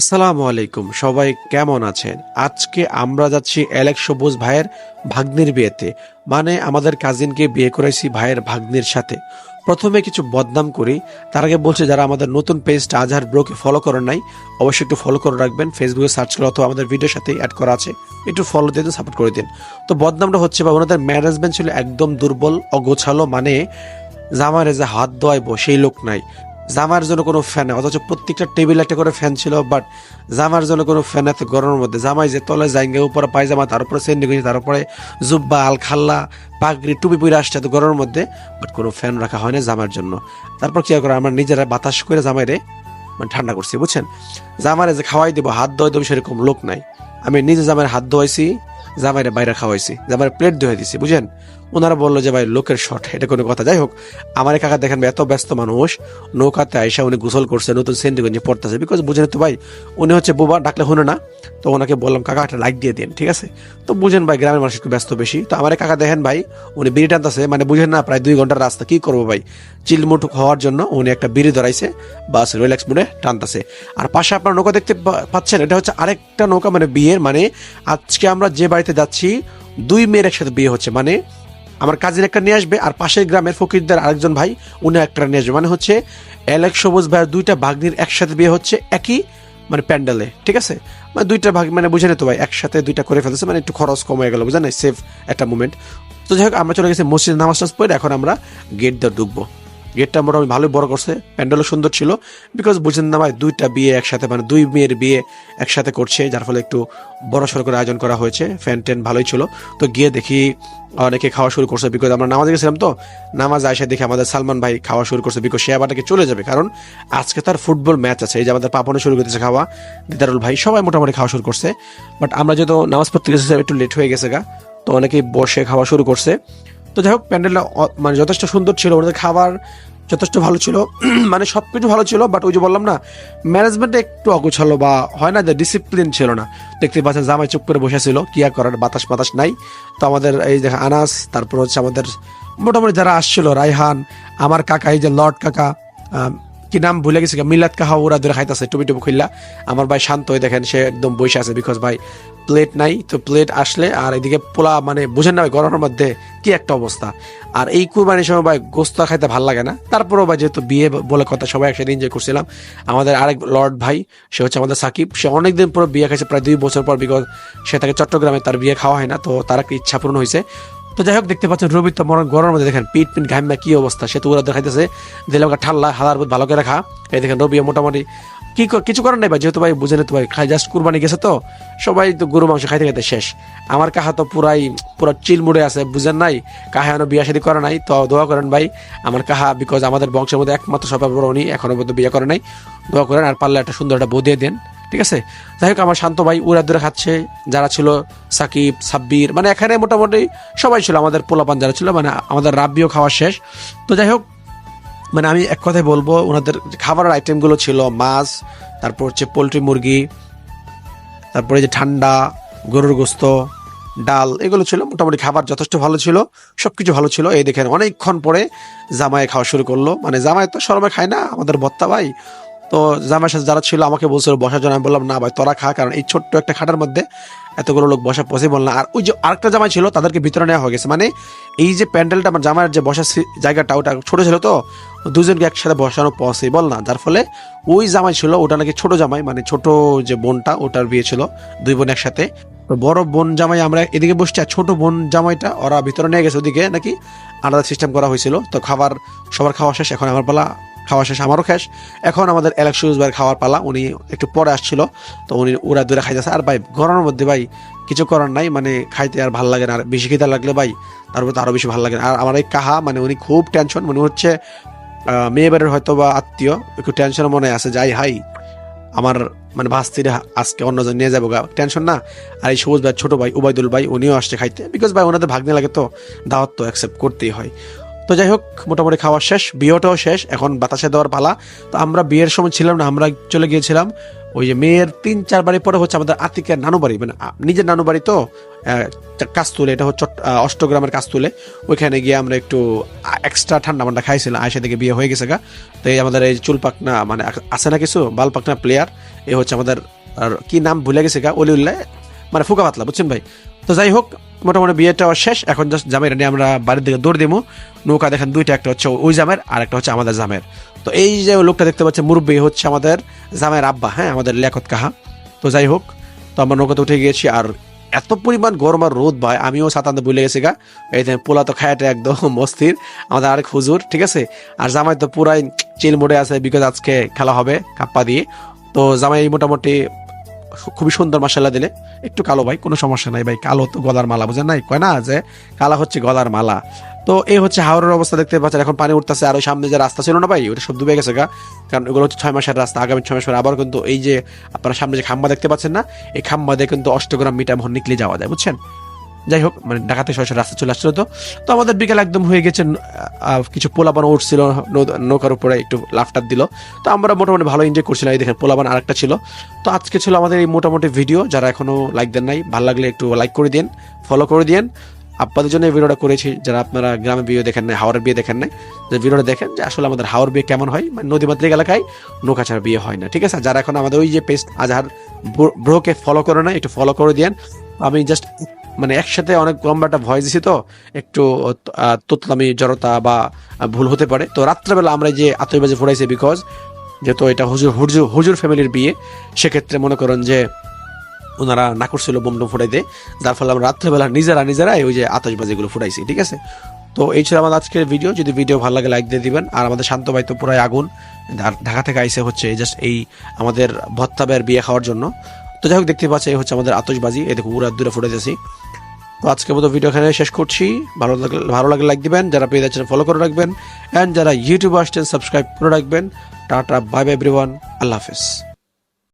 আসসালামু আলাইকুম, সবাই কেমন আছেন? আজকে আমরা যাচ্ছি অ্যালেক্স সবুজ ভাইয়ের ভাগ্নির বিয়েতে। মানে আমাদের কাজিনকে বিয়ে করেছি ভাইয়ের ভাগ্নির সাথে। প্রথমে কিছু বদনাম করি, তার আগে বলছে যারা আমাদের নতুন পেজটা আজহার ব্রোকে ফলো করেন নাই, অবশ্যই একটু ফলো করে রাখবেন ফেসবুকে সার্চ করে অথবা আমাদের ভিডিওর সাথে অ্যাড করা আছে, একটু ফলো দিয়ে সাপোর্ট করে দিন। তো বদনামটা হচ্ছে বা ওনাদের ম্যানেজমেন্ট ছিল একদম দুর্বল, অগোছালো মানে জামারে যে হাত দোয়াইবো সেই লোক নাই। জামার জন্য কোনো ফ্যান অথচ প্রত্যেকটা টেবিল একটা করে ফ্যান ছিল বাট জামার জন্য কোনো ফ্যান এত গরমের মধ্যে। জামাই যে তলে জাইঙ্গে উপরে পায়জামা, তার উপরে সেন্ডি গেছে তার উপরে জুব্বা আল খাল্লা পাগড়ি, টুপি পুরে আসছে এত গরমের মধ্যে বাট কোনো ফ্যান রাখা হয় না জামার জন্য। তারপর কি করে, আমরা নিজেরা বাতাস করে জামাইরে মানে ঠান্ডা করছি, বুঝছেন? জামারে যে খাওয়াই দেবো, হাত ধোয়াই দেবো, সেরকম লোক নাই। আমি নিজে জামাইয়ের হাত ধোয়াইছি, জামাইরে বাইরে খাওয়াইছি জামাইয়ের প্লেট ধুয়ে দিছি, বুঝেন? ওনারা বলল যে, ভাই, লোকের শট, এটা কোনো কথা। যাই হোক, আমার কাকা দেখেন এত ব্যস্ত মানুষ, নৌকাতে আইসা উনি গোসল করছে, নতুন সেন্টি গঞ্জি পড়তেছে। বিকজ বুঝেন তো ভাই, উনি হচ্ছে বুবা, ডাকলে শুনে না। তো ওনাকে বললাম, কাকা, একটা লাইক দিয়ে দিন, ঠিক আছে? তো বুঝেন ভাই, গ্রামের মানুষ একটু ব্যস্ত বেশি। তো আমার কাকা দেখেন ভাই, উনি বিড়ি টানতেছে মানে বুঝেন না, প্রায় দুই ঘণ্টার রাস্তা, কি করব ভাই? চিলমুটুক হওয়ার জন্য উনি একটা বিড়ি ধরাইছে, বাস রিল্যাক্স মুডে টানতেছে। আর পাশে আপনার নৌকা দেখতে পাচ্ছেন, এটা হচ্ছে আরেকটা নৌকা মানে বিয়ের মানে আজকে আমরা যে বাড়িতে যাচ্ছি, দুই মেয়ের একসাথে বিয়ে হচ্ছে। মানে আমার কাজের একটা নিয়ে আসবে, আর পাশের গ্রামের ফকিরদের আরেকজন ভাই, উনি একটা নিয়ে আসবে। মানে হচ্ছে, এলেক সবুজ ভাইয়ের দুইটা ভাগ্নির একসাথে বিয়ে হচ্ছে একই মানে প্যান্ডেলে, ঠিক আছে? মানে দুইটা ভাগ মানে বুঝে তো ভাই একসাথে দুইটা করে ফেলতেছে মানে একটু খরচ কমে গেল, বুঝলেন? সেফ একটা মুমেন্ট তো যাই হোক, আমরা চলে গেছি মসজিদ নামাজ টামাজ পড়ে, এখন আমরা গেট দিয়ে ঢুকবো। গেটটা মোটামুটি ভালোই বড় করছে। প্যান্ডেলও সুন্দর ছিল বিকজ বুঝেন না ভাই, দুইটা বিয়ে একসাথে মানে দুই মেয়ের বিয়ে একসাথে করছে, যার ফলে একটু বড় সড়ো করে আয়োজন করা হয়েছে। ফ্যান ট্যান ভালোই ছিল। তো গিয়ে দেখি অনেকে খাওয়া শুরু করছে বিকজ আমরা নামাজে গেছিলাম তো, নামাজ আয়সা দেখে আমাদের সালমান ভাই খাওয়া শুরু করছে বিকজ সে আবার চলে যাবে। কারণ আজকে তার ফুটবল ম্যাচ আছে, এই যে আমাদের পাপনে শুরু করতেছে খাওয়া, দিদারুল ভাই সবাই মোটামুটি খাওয়া শুরু করছে। বাট আমরা যেহেতু নামাজ পড়তে গেছি একটু লেট হয়ে গেছে গা, তো অনেকেই বসে খাওয়া শুরু করছে। তো যাই হোক, প্যান্ডেলটা মানে যথেষ্ট সুন্দর ছিল, ওনাদের খাবার যথেষ্ট ভালো ছিল। মানে সব কিছু ভালো ছিল বাট ওই যে বললাম না ম্যানেজমেন্টে একটু অগোছালো বা হয় না যে ডিসিপ্লিন ছিল না। দেখতে পাচ্ছেন জামাই চুপ করে বসেছিল কি আর করার, বাতাস বাতাস নাই। তো আমাদের এই যে আনাস, তারপর হচ্ছে আমাদের মোটামুটি যারা আসছিল, রায়হান, আমার কাকা, এই যে লর্ড কাকা কি নাম ভুলে গেছি মিলাদ কাহা ওরা ধরে খাইতেছে, টুপি টুপি খুললা আমার ভাই শান্ত হয়ে দেখেন, সে একদম বসে আছে বিকজ ভাই প্লেট নাই, তো প্লেট আসলে আর এদিকে পোলা মানে বুঝেন না গরমের মধ্যে কি একটা অবস্থা। আর এই কুরবানির সময় ভাই গোস্ত খাইতে ভালো লাগে না। তারপরেও ভাই যেহেতু বিয়ে বলে কথা, সবাই একসাথে এনজয় করছিলাম। আমাদের আরেক লর্ড ভাই, সে হচ্ছে আমাদের সাকিব, সে অনেকদিন পর বিয়ে খাইছে, প্রায় দুই বছর পর বিকজ সে তাকে চট্টগ্রামে তার বিয়ে খাওয়া হয় না, তো তার একটা ইচ্ছা পূরণ হয়েছে তো যাই হোক, দেখতে পাচ্ছেন রবি তো মরণ গরমের মধ্যে দেখেন পিট পিট ঘামা কি অবস্থা? সে তো ওরা দেখাইতেছে। দিলে ওকে ঠাল্লা হালার ভালো করে রাখা। এই দেখেন রবি মোটামুটি কি কিছু করার নাই ভাই, যেহেতু ভাই বুঝে তো ভাই, খাই জাস্ট কুরবানি গেছে তো। সবাই তো গরু মাংস খাইতে খাইতে শেষ। আমার কাহা তো পুরাই পুরো চিল মুড়ে আছে, বুঝেন নাই? কাহা এখনও বিয়া শাদী করে নাই, তো দোয়া করেন ভাই। আমার কাহা বিকজ আমাদের বংশের মধ্যে একমাত্র সবাই বড় উনি, এখনও পর্যন্ত বিয়ে করে নাই। দোয়া করেন, আর পারলে একটা সুন্দর একটা বউ দিয়ে দেন। ঠিক আছে? যাই হোক, আমার শান্ত ভাই উড়া দূরে খাচ্ছে, যারা ছিল সাকিব, সাব্বির মানে এখানে মোটামুটি সবাই ছিল, আমাদের পোলাপান যারা ছিল মানে আমাদের রাব্বিও খাওয়া শেষ। তো যাই হোক মানে আমি এক কথায় বলব, ওনাদের খাবারের আইটেমগুলো ছিল মাছ, তারপর হচ্ছে পোলট্রি মুরগি, তারপরে যে ঠান্ডা, গরুর গোস্ত, ডাল, এগুলো ছিল, মোটামুটি খাবার যথেষ্ট ভালো ছিল সব কিছু ভালো ছিল। এই দেখেন, অনেকক্ষণ পরে জামাই খাওয়া শুরু করল। মানে জামাই তো সরমে খায় না, আমাদের বত্তা ভাই। তো জামাইয়ের সাথে যারা ছিল, আমাকে বলছিল বসার জন্য। আমি বললাম, না ভাই, তোরা খা। কারণ এই ছোট্ট একটা খাটার মধ্যে এতগুলো লোক বসা পসিবল না। আর ওই যে আরেকটা জামাই ছিল, তাদেরকে ভিতরে নেওয়া হয়ে গেছে। মানে এই যে প্যান্ডেলটা আমার জামাইয়ের যে বসার জায়গাটা, ওটা ছোট ছিল তো, দুজনকে একসাথে বসানো পসিবল না। যার ফলে ওই জামাই ছিল, ওটা নাকি ছোট জামাই মানে ছোট যে বোনটা, ওটার বিয়ে ছিল, দুই বোন একসাথে। বড় বোন জামাই আমরা এদিকে বসছি, আর ছোট বোন জামাইটা ওরা ভিতরে নিয়ে গেছে, ওদিকে নাকি আলাদা সিস্টেম করা হয়েছিল। তো খাবার, সবার খাওয়া শেষ, এখন আমার পালা খাওয়া শেষ, আমারও শেষ। এখন আমাদের ইলেকশন ভাইয়ের খাওয়ার পালা, উনি একটু পরে আসছিল, তো উনি ওরা দূরে খাইতেছে। আর ভাই, গরমের মধ্যে ভাই, কিছু করার নাই মানে খাইতে আর ভালো লাগে না। আর বেশি খেতে লাগলে ভাই তারপর তো আরও বেশি ভালো লাগে না। আর আমার এই কাহা মানে উনি খুব টেনশন মনে হচ্ছে মেয়ে বাড়ির হয়তো বা আত্মীয়, একটু টেনশন মনে আছে, যাই হাই, আমার মানে ভাস্তিরে আজকে অন্যজন নিয়ে যাব গা। টেনশন না। আর এই সবুজ ভাই ছোটো ভাই উবাইদুল ভাই, উনিও আসছে খাইতে। বিকজ ভাই, ওনাদের ভাগ্নে লাগে তো, দাওয়াত তো অ্যাকসেপ্ট করতেই হয়। তো যাই হোক, মোটামুটি খাওয়া শেষ, বিয়েটাও শেষ, এখন বাতাসে দেওয়ার পালা। তো আমরা বিয়ের সময় ছিলাম না, আমরা চলে গিয়েছিলাম। ওই যে মেয়ের তিন, চার বাড়ি পরে হচ্ছে আমাদের আতিকের নানু বাড়ি মানে নিজের নানু বাড়ি তো কাস্তুলে, এটা হচ্ছে অষ্টগ্রামের কাস্তুলে। ওইখানে গিয়ে আমরা একটু এক্সট্রা ঠান্ডা মান্ডা খাইছিলাম আয়সা থেকে বিয়ে হয়ে গেছে গা। তো এই আমাদের এই চুল পাকনা মানে আছে না কিছু? বাল পাকনা প্লেয়ার এ হচ্ছে আমাদের, আর কি নাম ভুলে গেছে গা, অলিউল্লাহ মানে ফুকা পাতলা, বুঝছেন ভাই? তো যাই হোক মোটামুটি বিয়েটা শেষ। এখন জাস্ট জামের নিয়ে আমরা বাড়ির দিকে দৌড় দিব নৌকা দেখেন দুইটা, একটা হচ্ছে ওই জামের, আর একটা হচ্ছে আমাদের জামের। তো এই যে লোকটা দেখতে পাচ্ছে মুরব্বী হচ্ছে আমাদের জামের আব্বা হ্যাঁ আমাদের লেখত কাহা। তো যাই হোক, তো আমরা নৌকাতে উঠে গিয়েছি, আর এত পরিমাণ গরম আর রোদ ভাই, আমিও সাতান্তে ভুলে গেছি গা। এই পোলা তো খায়াটা একদম মস্তির আমাদের আরেক হুজুর, ঠিক আছে? আর জামাই তো পুরাই চিল মোডে আছে, বিকজ আজকে খেলা হবে, কাপ্পা দিয়ে। তো জামাই মোটামুটি খুবই সুন্দর মাসাল্লাহ দিলে। একটু কালো ভাই, কোনো সমস্যা নাই ভাই, কালো তো গলার মালা, বুঝেন নাই? কয় না যে কালা হচ্ছে গলার মালা। তো এই হচ্ছে হাওড়ের অবস্থা দেখতে পাচ্ছেন, এখন পানি উঠতেছে, আর ওই সামনে যে রাস্তা ছিল না ভাই, ওটা সব ডুবে গেছে গা। কারণ ওগুলো হচ্ছে ছয় মাসের রাস্তা, আগামী ছয় মাস পরে আবার কিন্তু এই যে আপনারা সামনে যে খাম্বা দেখতে পাচ্ছেন না, এই খাম্বা দিয়ে কিন্তু অষ্টগ্রাম মিটার মোহন নিকলে যাওয়া যায়, বুঝছেন? যাই হোক মানে ঢাকাতে সরাসরি রাস্তা চলে আসছিল তো। তো আমাদের বিকেল একদম হয়ে গেছে কিছু পোলাপান উঠছিল নৌকার উপরে একটু লাফটার দিল। তো আমরা মোটামুটি ভালো এনজয় করছিলাম, এই দেখেন পোলাপান আরেকটা ছিল। তো আজকে ছিল আমাদের এই মোটামুটি ভিডিও যারা এখনও লাইক দেন নাই, ভালো লাগলে একটু লাইক করে দিন ফলো করে দিন আপনাদের জন্য এই ভিডিওটা করেছি, যারা আপনারা গ্রামে বিয়ে দেখেন নাই, হাওড়ের বিয়ে দেখেন নাই, যে ভিডিওটা দেখেন যে আসলে আমাদের হাওড় বিয়ে কেমন হয় মানে নদীমাতৃক এলাকায় নৌকা ছাড়া বিয়ে হয় না, ঠিক আছে? যারা এখন আমাদের ওই যে পেজ আজহার ব্রোকে ফলো করে না একটু ফলো করে দিন আমি জাস্ট মানে একসাথে অনেক লম্বা একটা ভয়েস দিছি তো, একটু তোতলামি, জড়তা বা ভুল হতে পারে। তো রাত্রেবেলা আমরা যে আতইবাজি ফোড়াইছি বিকজ যেহেতু এটা হুজুর হুজুর হুজুর ফ্যামিলির বিয়ে, সেক্ষেত্রে মনে করেন যে ওনারা না করছিল বোম টোম ফুটাইতে। যার ফলে আমরা রাত্রেবেলা নিজেরা নিজেরাই ওই যে আতশবাজিগুলো ফুটাইছি, ঠিক আছে? তো এই ছিল আমাদের আজকের ভিডিও যদি ভিডিও ভালো লাগে লাইক দিয়ে দিবেন। আর আমাদের শান্ত ভাই তো পুরাই আগুন। ঢাকা থেকে আইসে হচ্ছে জাস্ট এই আমাদের ভত্তাবের বিয়ে খাওয়ার জন্য। তো যাই হোক দেখতে পাচ্ছি এই হচ্ছে আমাদের আতশবাজি। এই দেখো উড়া দূরে ফুটে যাচ্ছি তো আজকের মতো ভিডিও এখানে শেষ করছি। ভালো লাগলে ভালো লাগলে লাইক দিবেন। যারা পেয়ে যাচ্ছেন ফলো করে রাখবেন। অ্যান্ড যারা ইউটিউব আসছেন সাবস্ক্রাইব করে রাখবেন। টাটা বাই বাই এভরিওয়ান আল্লাহ হাফেজ।